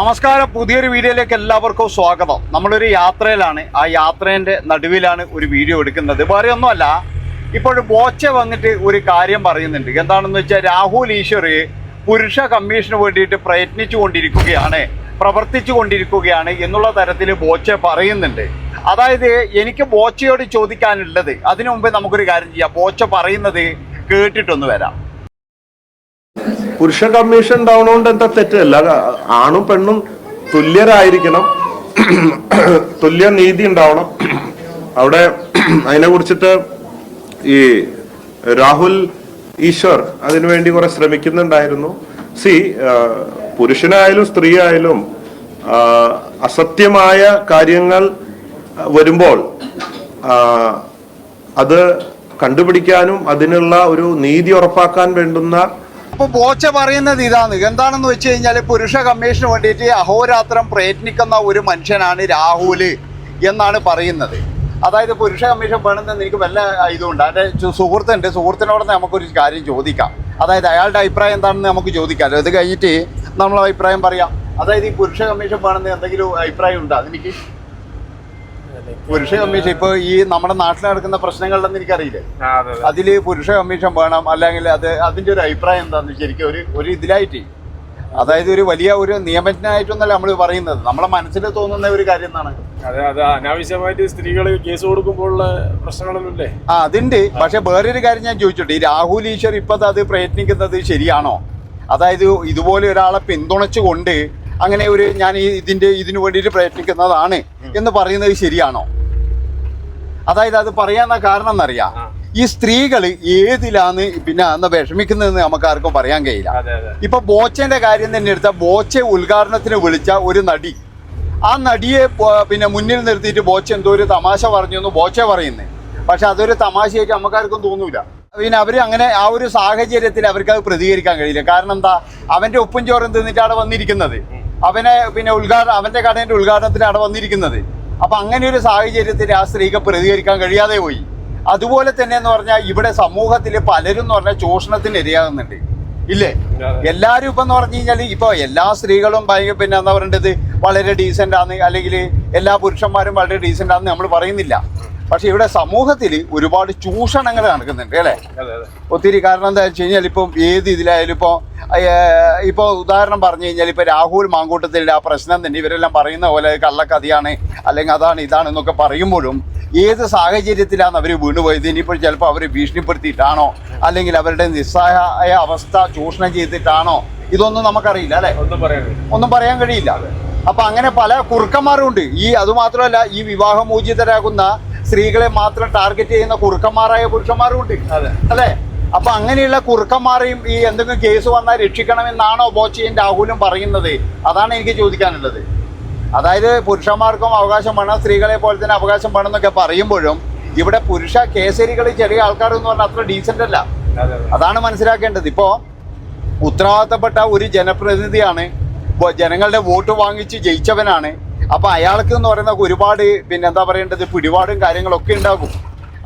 നമസ്കാരം. പുതിയൊരു വീഡിയോയിലേക്ക് എല്ലാവർക്കും സ്വാഗതം. നമ്മളൊരു യാത്രയിലാണ്. ആ യാത്രേന്റെ നടുവിലാണ് ഒരു വീഡിയോ എടുക്കുന്നത്. വേറെ ഒന്നുമല്ല ഇപ്പോൾ ബോച്ച വന്നിട്ട് ഒരു കാര്യം പറയുന്നുണ്ട്. എന്താണെന്ന് വെച്ചാൽ രാഹുൽ ഈശ്വർ പുരുഷ കമ്മീഷന് വേണ്ടിയിട്ട് പ്രയത്നിച്ചു കൊണ്ടിരിക്കുകയാണ് പ്രവർത്തിച്ചു കൊണ്ടിരിക്കുകയാണ് എന്നുള്ള തരത്തിൽ ബോച്ച പറയുന്നുണ്ട്. അതായത് എനിക്ക് ബോച്ചയോട് ചോദിക്കാനുള്ളത് അതിനു മുമ്പേ നമുക്കൊരു കാര്യം ചെയ്യാം. ബോച്ച പറയുന്നത് കേട്ടിട്ടൊന്ന് വരാം. പുരുഷ കമ്മീഷൻ ഉണ്ടാവണോണ്ട് എന്താ തെറ്റല്ല ആണും പെണ്ണും തുല്യരായിരിക്കണം. തുല്യ നീതി ഉണ്ടാവണം. അവിടെ അതിനെ കുറിച്ചിട്ട് ഈ രാഹുൽ ഈശ്വർ അതിനുവേണ്ടി കുറെ ശ്രമിക്കുന്നുണ്ടായിരുന്നു. സി പുരുഷനായാലും സ്ത്രീ ആയാലും അസത്യമായ കാര്യങ്ങൾ വരുമ്പോൾ അത് കണ്ടുപിടിക്കാനും അതിനുള്ള ഒരു നീതി ഉറപ്പാക്കാൻ വേണ്ടുന്ന അപ്പൊ ബോച്ച പറയുന്നത് ഇതാണ്. എന്താണെന്ന് വെച്ച് കഴിഞ്ഞാൽ പുരുഷ കമ്മീഷന് വേണ്ടിയിട്ട് അഹോരാത്രം പ്രയത്നിക്കുന്ന ഒരു മനുഷ്യനാണ് രാഹുൽ എന്നാണ് പറയുന്നത്. അതായത് പുരുഷ കമ്മീഷൻ വേണമെന്ന് എനിക്ക് വല്ല ഇതുണ്ട്. അതിന്റെ സുഹൃത്തുണ്ട്. സുഹൃത്തിനോട് നമുക്കൊരു കാര്യം ചോദിക്കാം. അതായത് അയാളുടെ അഭിപ്രായം എന്താണെന്ന് നമുക്ക് ചോദിക്കാം. ഇത് കഴിഞ്ഞിട്ട് നമ്മൾ അഭിപ്രായം പറയാം. അതായത് ഈ പുരുഷ കമ്മീഷൻ വേണമെന്ന് എന്തെങ്കിലും അഭിപ്രായം ഉണ്ടോ അതെനിക്ക്? പുരുഷ കമ്മീഷൻ ഇപ്പൊ ഈ നമ്മുടെ നാട്ടിൽ നടക്കുന്ന പ്രശ്നങ്ങളിലൊന്നും എനിക്കറിയില്ല. അതിൽ പുരുഷ കമ്മീഷൻ വേണം അല്ലെങ്കിൽ അത് അതിന്റെ ഒരു അഭിപ്രായം എന്താണെന്ന് ശരിക്കും ഒരു ഒരു ഇതിലായിട്ട്. അതായത് ഒരു വലിയ ഒരു നിയമജ്ഞനായിട്ടൊന്നല്ല നമ്മൾ പറയുന്നത്. നമ്മളെ മനസ്സിൽ തോന്നുന്ന ഒരു കാര്യം എന്താണ് അതെ അത്. അനാവശ്യമായിട്ട് സ്ത്രീകൾ കേസ് കൊടുക്കുമ്പോഴുള്ള പ്രശ്നങ്ങളൊന്നുമില്ലേ? ആ അതുണ്ട്. പക്ഷെ വേറൊരു കാര്യം ഞാൻ ചോദിച്ചോട്ടെ. ഈ രാഹുൽ ഈശ്വർ ഇപ്പൊ അത് പ്രയത്നിക്കുന്നത് ശരിയാണോ? അതായത് ഇതുപോലെ ഒരാളെ പിന്തുണച്ചുകൊണ്ട് അങ്ങനെ ഒരു ഞാൻ ഈ ഇതിന്റെ ഇതിനു വേണ്ടിയിട്ട് പ്രയത്നിക്കുന്നതാണ്. എന്ന് പറയുന്നത് ശരിയാണോ? അതായത് അത് പറയാന്ന കാരണം എന്നറിയാം. ഈ സ്ത്രീകൾ ഏതിലാന്ന് പിന്നെ അന്ന് വിഷമിക്കുന്നതെന്ന് നമുക്ക് ആർക്കും പറയാൻ കഴിയില്ല. ഇപ്പൊ ബോച്ചന്റെ കാര്യം തന്നെ എടുത്ത ബോച്ച ഉദ്ഘാടനത്തിന് വിളിച്ച ഒരു നടി. ആ നടിയെ പിന്നെ മുന്നിൽ നിർത്തിയിട്ട് ബോച്ച എന്തോ ഒരു തമാശ പറഞ്ഞു എന്ന് ബോച്ച പറയുന്നത് പക്ഷെ അതൊരു തമാശയായിട്ട് നമുക്കാർക്കും തോന്നൂല. പിന്നെ അവർ അങ്ങനെ ആ ഒരു സാഹചര്യത്തിൽ അവർക്ക് അത് പ്രതികരിക്കാൻ കഴിയില്ല. കാരണം എന്താ? അവന്റെ ഉപ്പും ചോറും തിന്നിട്ടാണ് വന്നിരിക്കുന്നത്. അവനെ പിന്നെ ഉദ്ഘാടനം അവന്റെ കടയുടെ ഉദ്ഘാടനത്തിന് അവിടെ വന്നിരിക്കുന്നത്. അപ്പൊ അങ്ങനെ ഒരു സാഹചര്യത്തിൽ ആ സ്ത്രീക്ക് പ്രതികരിക്കാൻ കഴിയാതെ പോയി. അതുപോലെ തന്നെ എന്ന് പറഞ്ഞാൽ ഇവിടെ സമൂഹത്തിൽ പലരും എന്ന് പറഞ്ഞാൽ ചൂഷണത്തിന് ഇരയാകുന്നുണ്ട്. ഇല്ലേ. എല്ലാരും ഇപ്പൊ എന്ന് പറഞ്ഞു കഴിഞ്ഞാൽ ഇപ്പൊ എല്ലാ സ്ത്രീകളും ഭയങ്കര പിന്നെ എന്താ പറയേണ്ടത്? വളരെ ഡീസെന്റ് ആണ് അല്ലെങ്കിൽ എല്ലാ പുരുഷന്മാരും വളരെ ഡീസെന്റ് ആണെന്ന് നമ്മൾ പറയുന്നില്ല. പക്ഷെ ഇവിടെ സമൂഹത്തിൽ ഒരുപാട് ചൂഷണങ്ങൾ നടക്കുന്നുണ്ട് അല്ലേ? ഒത്തിരി കാരണം എന്താ വെച്ച് കഴിഞ്ഞാൽ ഇപ്പം ഏത് ഇതിലായാലും ഇപ്പോൾ ഇപ്പോൾ ഉദാഹരണം പറഞ്ഞു കഴിഞ്ഞാൽ ഇപ്പോൾ രാഹുൽ മാങ്കൂട്ടത്തിന്റെ ആ പ്രശ്നം തന്നെ ഇവരെല്ലാം പറയുന്ന പോലെ കള്ളക്കഥയാണ് അല്ലെങ്കിൽ അതാണ് ഇതാണ് എന്നൊക്കെ പറയുമ്പോഴും ഏത് സാഹചര്യത്തിലാണ് അവർ വീണുപോയത് ഇനിയിപ്പോൾ ചിലപ്പോൾ അവർ ഭീഷണിപ്പെടുത്തിയിട്ടാണോ? അല്ലെങ്കിൽ അവരുടെ നിസ്സഹായ അവസ്ഥ ചൂഷണം ചെയ്തിട്ടാണോ? ഇതൊന്നും നമുക്കറിയില്ല അല്ലേ? ഒന്നും പറയാൻ കഴിയില്ല. അപ്പൊ അങ്ങനെ പല കുറുക്കന്മാരും ഉണ്ട് ഈ അതുമാത്രമല്ല ഈ വിവാഹമോചിതരാകുന്ന സ്ത്രീകളെ മാത്രം ടാർഗറ്റ് ചെയ്യുന്ന കുറുക്കന്മാരായ പുരുഷന്മാരും ഉണ്ട്. അല്ലെ? അപ്പൊ അങ്ങനെയുള്ള കുറുക്കന്മാരെയും ഈ എന്തെങ്കിലും കേസ് വന്നാൽ രക്ഷിക്കണമെന്നാണോ ബോച്ചയും രാഹുലും പറയുന്നത്? അതാണ് എനിക്ക് ചോദിക്കാനുള്ളത്. അതായത് പുരുഷന്മാർക്കും അവകാശം വേണം സ്ത്രീകളെ പോലെ തന്നെ അവകാശം വേണം എന്നൊക്കെ പറയുമ്പോഴും ഇവിടെ പുരുഷ കേസരികൾ ചെറിയ ആൾക്കാർ എന്ന് പറഞ്ഞാൽ അത്ര ഡീസന്റ് അല്ല. അതെ അതെ. അതാണ് മനസ്സിലാക്കേണ്ടത്. ഇപ്പോ ഉത്തരവാദിത്തപ്പെട്ട ഒരു ജനപ്രതിനിധിയാണ് ജനങ്ങളുടെ വോട്ട് വാങ്ങിച്ച് ജയിച്ചവനാണ് അപ്പൊ അയാൾക്ക് എന്ന് പറയുന്ന ഒരുപാട് പിന്നെ എന്താ പറയേണ്ടത് പിടിപാടും കാര്യങ്ങളൊക്കെ ഉണ്ടാകും.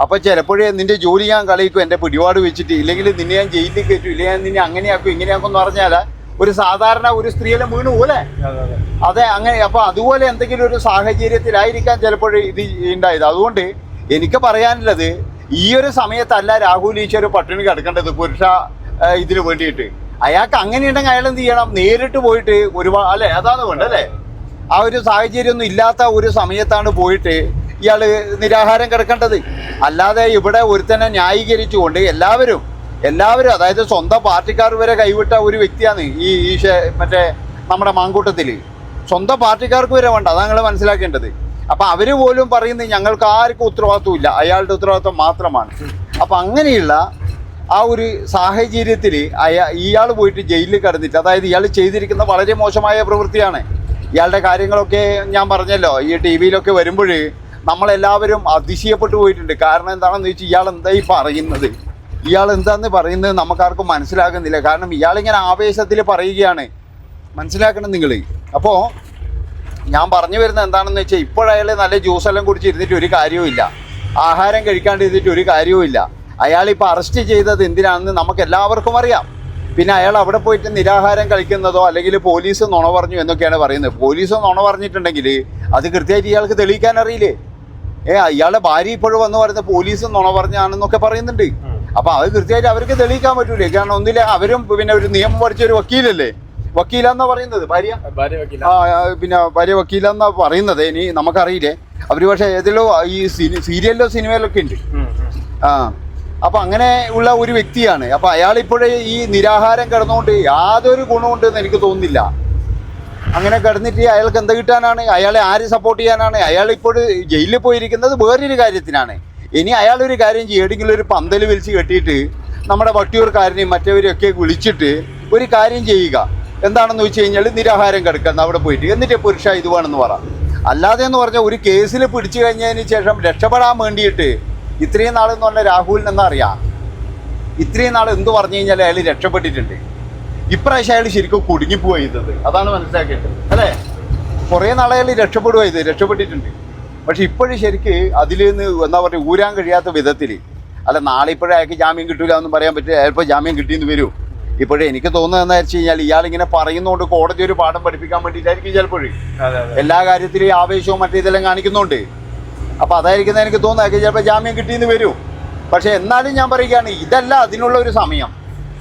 അപ്പൊ ചിലപ്പോഴേ നിന്റെ ജോലി ഞാൻ കളയിക്കും എന്റെ പിടിപാട് വെച്ചിട്ട്. ഇല്ലെങ്കിൽ നിന്നെ ഞാൻ ജയിലിൽ കയറ്റും ഇല്ലെങ്കിൽ ഞാൻ നിന്നെ അങ്ങനെയാക്കും ഇങ്ങനെയാക്കും എന്ന് പറഞ്ഞാൽ ഒരു സാധാരണ ഒരു സ്ത്രീയെല്ലാം വീണു പോലെ. അതെ അങ്ങനെ. അപ്പൊ അതുപോലെ എന്തെങ്കിലും ഒരു സാഹചര്യത്തിലായിരിക്കാം ചിലപ്പോൾ ഇത് ഉണ്ടായത്. അതുകൊണ്ട് എനിക്ക് പറയാനുള്ളത് ഈ ഒരു സമയത്തല്ല രാഹുൽ ഈശ്വർ പട്ടിണി കിടക്കേണ്ടത് പുരുഷ ഇതിന് വേണ്ടിയിട്ട്. അയാൾക്ക് അങ്ങനെ ഉണ്ടെങ്കിൽ അയാൾ എന്ത് ചെയ്യണം? നേരിട്ട് പോയിട്ട് ഒരുപാട് അല്ലെ? അതാണ് അല്ലേ? ആ ഒരു സാഹചര്യം ഒന്നും ഇല്ലാത്ത ഒരു സമയത്താണ് പോയിട്ട് ഇയാൾ നിരാഹാരം കിടക്കേണ്ടത്. അല്ലാതെ ഇവിടെ ഒരുത്തനെ ന്യായീകരിച്ചുകൊണ്ട് എല്ലാവരും എല്ലാവരും അതായത് സ്വന്തം പാർട്ടിക്കാർ വരെ കൈവിട്ട ഒരു വ്യക്തിയാണ് ഈ ഈ മറ്റേ നമ്മുടെ മാങ്കൂട്ടത്തിൽ. സ്വന്തം പാർട്ടിക്കാർക്ക് വരെ വേണ്ട അതാണ് നിങ്ങൾ മനസ്സിലാക്കേണ്ടത്. അപ്പം അവർ പോലും പറയുന്നത് ഞങ്ങൾക്ക് ആർക്കും ഉത്തരവാദിത്വം ഇല്ല അയാളുടെ ഉത്തരവാദിത്വം മാത്രമാണ്. അപ്പം അങ്ങനെയുള്ള ആ ഒരു സാഹചര്യത്തിൽ അയാ ഇയാൾ പോയിട്ട് ജയിലിൽ കിടന്നിട്ട് അതായത് ഇയാൾ ചെയ്തിരിക്കുന്ന വളരെ മോശമായ പ്രവൃത്തിയാണ്. ഇയാളുടെ കാര്യങ്ങളൊക്കെ ഞാൻ പറഞ്ഞല്ലോ. ഈ ടി വിയിലൊക്കെ വരുമ്പോൾ നമ്മളെല്ലാവരും അതിശയപ്പെട്ടു പോയിട്ടുണ്ട്. കാരണം എന്താണെന്ന് വെച്ചാൽ ഇയാൾ എന്താ ഈ പറയുന്നത്? ഇയാൾ എന്താന്ന് പറയുന്നത് നമുക്കാർക്കും മനസ്സിലാകുന്നില്ല. കാരണം ഇയാളിങ്ങനെ ആവേശത്തിൽ പറയുകയാണ്. മനസ്സിലാക്കണം നിങ്ങൾ അപ്പോൾ ഞാൻ പറഞ്ഞു വരുന്നത് എന്താണെന്ന് വെച്ചാൽ ഇപ്പോഴയാൾ നല്ല ജ്യൂസെല്ലാം കുടിച്ചിരുന്നിട്ട് ഒരു കാര്യവുമില്ല ആഹാരം കഴിക്കാണ്ടിരുന്നിട്ട് ഒരു കാര്യവുമില്ല അയാൾ ഇപ്പോൾ അറസ്റ്റ് ചെയ്തത് എന്തിനാണെന്ന് നമുക്ക് എല്ലാവർക്കും അറിയാം. പിന്നെ അയാൾ അവിടെ പോയിട്ട് നിരാഹാരം കഴിക്കുന്നതോ അല്ലെങ്കിൽ പോലീസ് നുണ പറഞ്ഞു എന്നൊക്കെയാണ് പറയുന്നത്. പോലീസ് നുണ പറഞ്ഞിട്ടുണ്ടെങ്കിൽ അത് കൃത്യമായിട്ട് ഇയാൾക്ക് തെളിയിക്കാൻ അറിയില്ലേ? ഏ അയാളുടെ ഭാര്യ ഇപ്പോഴും വന്ന് പറയുന്നത് പോലീസ് നുണ പറഞ്ഞാണെന്നൊക്കെ പറയുന്നുണ്ട്. അപ്പൊ അത് കൃത്യമായിട്ട് അവർക്ക് തെളിയിക്കാൻ പറ്റൂലേ? കാരണം ഒന്നില്ല അവരും പിന്നെ ഒരു നിയമം പഠിച്ച ഒരു വക്കീലല്ലേ? വക്കീലാന്നാ പറയുന്നത് ഭാര്യ? ആ പിന്നെ ഭാര്യ വക്കീലെന്നാ പറയുന്നത്. ഇനി നമുക്കറിയില്ലേ? അവർ പക്ഷെ ഏതിലോ ഈ സീരിയലിലോ സിനിമയിലൊക്കെ ഉണ്ട്. ആ. അപ്പൊ അങ്ങനെ ഉള്ള ഒരു വ്യക്തിയാണ്. അപ്പൊ അയാൾ ഇപ്പോഴേ ഈ നിരാഹാരം കിടന്നുകൊണ്ട് യാതൊരു ഗുണമുണ്ടെന്ന് എനിക്ക് തോന്നുന്നില്ല. അങ്ങനെ കിടന്നിട്ട് അയാൾക്ക് എന്ത് കിട്ടാനാണ്? അയാളെ ആര് സപ്പോർട്ട് ചെയ്യാനാണ്? അയാൾ ഇപ്പോൾ ജയിലിൽ പോയിരിക്കുന്നത് വേറൊരു കാര്യത്തിനാണ്. ഇനി അയാൾ ഒരു കാര്യം ചെയ്യും. ഒരു പന്തൽ വിളിച്ച് കെട്ടിയിട്ട് നമ്മുടെ വട്ടിയൂർക്കാരനെയും മറ്റവരെയൊക്കെ വിളിച്ചിട്ട് ഒരു കാര്യം ചെയ്യുക. എന്താണെന്ന് വെച്ച് കഴിഞ്ഞാൽ നിരാഹാരം കിടക്കുന്ന അവിടെ പോയിട്ട്. എന്നിട്ട് പുരുഷ ഇത് വേണമെന്ന് പറ. അല്ലാതെ എന്ന് പറഞ്ഞാൽ ഒരു കേസിൽ പിടിച്ചു കഴിഞ്ഞതിന് ശേഷം രക്ഷപ്പെടാൻ വേണ്ടിയിട്ട് ഇത്രയും നാൾ എന്ന് പറഞ്ഞാൽ രാഹുലിന് എന്താ അറിയാം? ഇത്രയും നാൾ എന്ത് പറഞ്ഞു കഴിഞ്ഞാൽ അയാൾ രക്ഷപ്പെട്ടിട്ടുണ്ട്. ഇപ്രാവശ്യം അയാൾ ശരിക്കും കുടുങ്ങിപ്പോയി ചെയ്തത്. അതാണ് മനസ്സിലാക്കിയിട്ട് അല്ലേ? കുറേ നാളെ അയാൾ രക്ഷപ്പെടുക ചെയ്ത് രക്ഷപ്പെട്ടിട്ടുണ്ട്. പക്ഷെ ഇപ്പോഴും ശരിക്ക് അതിൽ നിന്ന് എന്താ പറയുക ഊരാൻ കഴിയാത്ത വിധത്തിൽ അല്ല നാളെ ഇപ്പോഴും അയാൾക്ക് ജാമ്യം കിട്ടൂല എന്ന് പറയാൻ പറ്റില്ല. ചിലപ്പോൾ ജാമ്യം കിട്ടിയെന്ന് വരും. ഇപ്പോഴേ എനിക്ക് തോന്നുന്നതെന്ന് വെച്ച് കഴിഞ്ഞാൽ ഇയാൾ ഇങ്ങനെ പറയുന്നതുകൊണ്ട് കോടതി ഒരു പാഠം പഠിപ്പിക്കാൻ വേണ്ടിയിട്ടായിരിക്കും ചിലപ്പോഴും. എല്ലാ കാര്യത്തിലും ആവേശവും മറ്റേ ഇതെല്ലാം കാണിക്കുന്നുണ്ട്. അപ്പൊ അതായിരിക്കും എനിക്ക് തോന്നുന്നത് ചിലപ്പോൾ ജാമ്യം കിട്ടിയെന്ന് വരൂ. പക്ഷെ എന്നാലും ഞാൻ പറയുകയാണ് ഇതല്ല അതിനുള്ള ഒരു സമയം.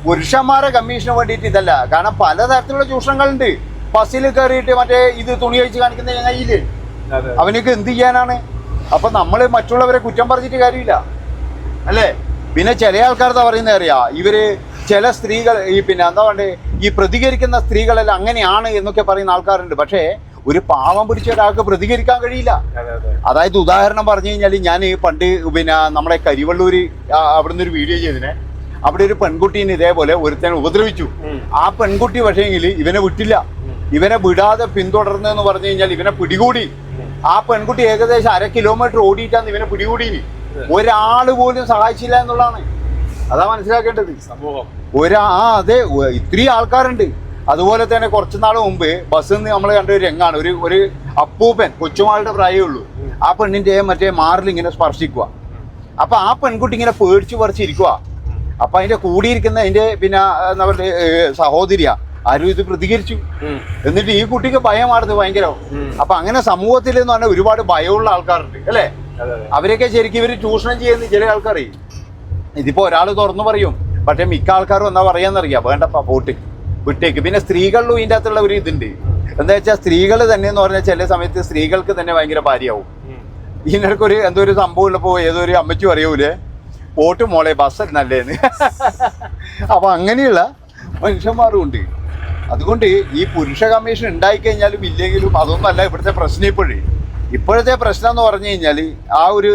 പുരുഷന്മാരെ കമ്മീഷന് വേണ്ടിയിട്ട് ഇതല്ല. കാരണം പലതരത്തിലുള്ള ചൂഷണങ്ങളുണ്ട്. ബസ്സിൽ കയറിയിട്ട് മറ്റേ ഇത് തുണി അഴിച്ച് കാണിക്കുന്ന കയ്യിൽ. അവനക്ക് എന്ത് ചെയ്യാനാണ്? അപ്പൊ നമ്മൾ മറ്റുള്ളവരെ കുറ്റം പറഞ്ഞിട്ട് കാര്യമില്ല. അല്ലേ? പിന്നെ ചില ആൾക്കാർ പറയുന്നത് അറിയാ? ഇവർ ചില സ്ത്രീകൾ ഈ പിന്നെ എന്താ പറയണ്ടേ? ഈ പ്രതികരിക്കുന്ന സ്ത്രീകളെല്ലാം അങ്ങനെയാണ് എന്നൊക്കെ പറയുന്ന ആൾക്കാരുണ്ട്. പക്ഷേ ഒരു പാവം പിടിച്ച ഒരാൾക്ക് പ്രതികരിക്കാൻ കഴിയില്ല. അതെ അതെ അതായത് ഉദാഹരണം പറഞ്ഞു കഴിഞ്ഞാൽ ഞാൻ പണ്ട് പിന്നെ നമ്മുടെ കരിവള്ളൂര് അവിടെ അവിടുന്ന് ഒരു വീഡിയോ ചെയ്തിനെ. അവിടെ ഒരു പെൺകുട്ടീനെ ഇതേപോലെ ഒരുത്തനെ ഉപദ്രവിച്ചു. ആ പെൺകുട്ടി പക്ഷേങ്കിൽ ഇവനെ വിട്ടില്ല. ഇവനെ വിടാതെ പിന്തുടർന്നെന്ന് പറഞ്ഞു കഴിഞ്ഞാൽ ഇവനെ പിടികൂടി. ആ പെൺകുട്ടി ഏകദേശം അര കിലോമീറ്റർ ഓടിയിട്ടാണ് ഇവനെ പിടികൂടിയിനി ഒരാൾ പോലും സഹായിച്ചില്ല എന്നുള്ളതാണ്. അതാ മനസ്സിലാക്കേണ്ടത്. സമൂഹം. ഒരാ അതെ ഇത്രയും ആൾക്കാരുണ്ട്. അതുപോലെ തന്നെ കുറച്ചു നാൾ മുമ്പ് ബസ്സിൽ നിന്ന് നമ്മൾ കണ്ട ഒരു രംഗാണ്. ഒരു ഒരു അപ്പൂപ്പൻ കൊച്ചുമാളുടെ പ്രായമേ ഉള്ളൂ ആ പെണ്ണിന്റെ മറ്റേ മാറിൽ ഇങ്ങനെ സ്പർശിക്കുക അപ്പൊ ആ പെൺകുട്ടി ഇങ്ങനെ പേടിച്ചു പറിച്ചിരിക്കുക അപ്പൊ അതിന്റെ കൂടിയിരിക്കുന്ന അതിന്റെ പിന്നെ എന്താ പറയുക സഹോദരിയാ. ആരും ഇത് പ്രതികരിച്ചു. എന്നിട്ട് ഈ കുട്ടിക്ക് ഭയമായിരുന്നു ഭയങ്കര. അപ്പൊ അങ്ങനെ സമൂഹത്തിൽ എന്ന് പറഞ്ഞാൽ ഒരുപാട് ഭയമുള്ള ആൾക്കാരുണ്ട് അല്ലേ? അവരൊക്കെ ശരിക്കും ഇവർ ചൂഷണം ചെയ്യുന്ന ചില ആൾക്കാർ ഇതിപ്പോ ഒരാൾ തുറന്നു പറയും. പക്ഷെ മിക്ക ആൾക്കാരും എന്താ പറയാന്നറിയാം? വേണ്ടപ്പാ പോട്ട്. വിട്ടേക്ക്. പിന്നെ സ്ത്രീകളിലും ഇതിന്റെ അകത്തുള്ള ഒരു ഇതുണ്ട്. എന്താ വെച്ചാൽ സ്ത്രീകൾ തന്നെ എന്ന് പറഞ്ഞാൽ ചില സമയത്ത് സ്ത്രീകൾക്ക് തന്നെ ഭയങ്കര ഭാര്യയാവും. ഇതിനിടയ്ക്ക് ഒരു എന്തോ ഒരു സംഭവം ഉള്ളപ്പോൾ ഏതോ ഒരു അമ്മച്ചു അറിയൂലേ പോട്ട് മോളെ ബസ് നല്ലേന്ന്. അപ്പൊ അങ്ങനെയുള്ള മനുഷ്യന്മാരും ഉണ്ട് അതുകൊണ്ട് ഈ പുരുഷ കമ്മീഷൻ ഉണ്ടായിക്കഴിഞ്ഞാലും ഇല്ലെങ്കിലും അതൊന്നും അല്ല ഇവിടുത്തെ പ്രശ്നം ഇപ്പോഴേ. ഇപ്പോഴത്തെ പ്രശ്നം എന്ന് പറഞ്ഞു കഴിഞ്ഞാൽ ആ ഒരു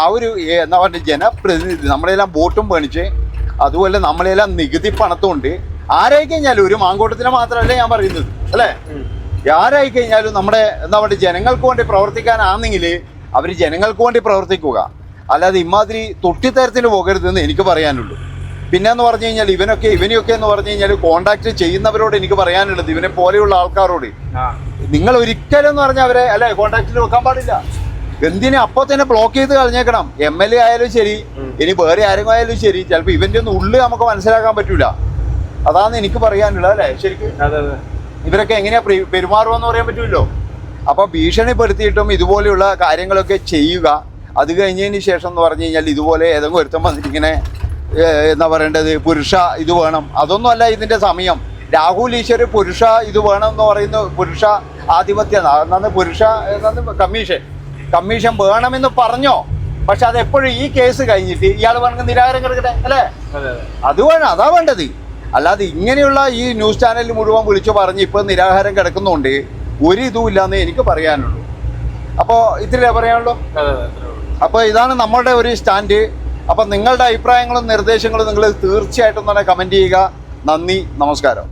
ആ ഒരു എന്താ പറയുക ജനപ്രതിനിധി നമ്മളെല്ലാം വോട്ടും മേണിച്ച് അതുപോലെ നമ്മളെല്ലാം നികുതി പണത്തുകൊണ്ട് ആരായി കഴിഞ്ഞാലും ഒരു മാങ്കോട്ടത്തിനെ മാത്രമല്ല ഞാൻ പറയുന്നത് അല്ലേ. ആരായി കഴിഞ്ഞാലും നമ്മുടെ എന്താ പറയുക ജനങ്ങൾക്ക് വേണ്ടി പ്രവർത്തിക്കാനാണെങ്കിൽ അവർ ജനങ്ങൾക്ക് വേണ്ടി പ്രവർത്തിക്കുക. അല്ലാതെ ഇമാതിരി തൊട്ടിത്തരത്തിന് പോകരുതെന്ന് എനിക്ക് പറയാനുള്ളൂ. പിന്നെ എന്ന് പറഞ്ഞു കഴിഞ്ഞാൽ ഇവനൊക്കെ ഇവനെയൊക്കെ എന്ന് പറഞ്ഞു കഴിഞ്ഞാൽ കോണ്ടാക്ട് ചെയ്യുന്നവരോട് എനിക്ക് പറയാനുള്ളത് ഇവനെ പോലെയുള്ള ആൾക്കാരോട്. നിങ്ങൾ ഒരിക്കലും എന്ന് പറഞ്ഞാൽ അവരെ അല്ലെ കോണ്ടാക്റ്റിൽ വെക്കാൻ പാടില്ല. എന്തിനെ അപ്പോൾ തന്നെ ബ്ലോക്ക് ചെയ്ത് കളഞ്ഞേക്കണം. എം എൽ എ ആയാലും ശരി ഇനി വേറെ ആരെങ്കിലും ആയാലും ശരി ചിലപ്പോൾ ഇവന്റെ ഒന്നും ഉള്ളിൽ നമുക്ക് മനസ്സിലാക്കാൻ പറ്റൂല. അതാണ് എനിക്ക് പറയാനുള്ളത് അല്ലേ? ശരിക്കും? ഇവരൊക്കെ എങ്ങനെയാ പ്രി- പെരുമാറുമെന്ന് പറയാൻ പറ്റുമല്ലോ അപ്പൊ ഭീഷണിപ്പെടുത്തിയിട്ടും ഇതുപോലെയുള്ള കാര്യങ്ങളൊക്കെ ചെയ്യുക അത് കഴിഞ്ഞതിന് ശേഷം എന്ന് പറഞ്ഞു കഴിഞ്ഞാൽ ഇതുപോലെ ഏതെങ്കിലും ഒരുത്തം വന്നിട്ടിങ്ങനെ എന്താ പറയേണ്ടത്? പുരുഷ ഇത് വേണം. അതൊന്നും അല്ല ഇതിന്റെ സമയം. രാഹുൽ ഈശ്വർ പുരുഷ ഇത് വേണം എന്ന് പറയുന്ന പുരുഷ ആധിപത്യം. എന്നാണ് പുരുഷ എന്നാണ് കമ്മീഷൻ. കമ്മീഷൻ വേണമെന്ന് പറഞ്ഞോ? പക്ഷെ അത് എപ്പോഴും ഈ കേസ് കഴിഞ്ഞിട്ട് ഇയാൾ പറഞ്ഞ നിരാകരം കിടക്കട്ടെ അല്ലേ? അത് വേണം അതാ വേണ്ടത്. അല്ലാതെ ഇങ്ങനെയുള്ള ഈ ന്യൂസ് ചാനൽ മുഴുവൻ വിളിച്ചു പറഞ്ഞ് ഇപ്പം നിരാഹാരം കിടക്കുന്നുണ്ട് ഒരു ഇതും ഇല്ലാന്ന് എനിക്ക് പറയാനുള്ളൂ. അപ്പോൾ ഇത്തിരി പറയാനുള്ളൂ. അപ്പോൾ ഇതാണ് നമ്മളുടെ ഒരു സ്റ്റാൻഡ്. അപ്പം നിങ്ങളുടെ അഭിപ്രായങ്ങളും നിർദ്ദേശങ്ങളും നിങ്ങൾ തീർച്ചയായിട്ടും തന്നെ കമന്റ് ചെയ്യുക. നന്ദി നമസ്കാരം.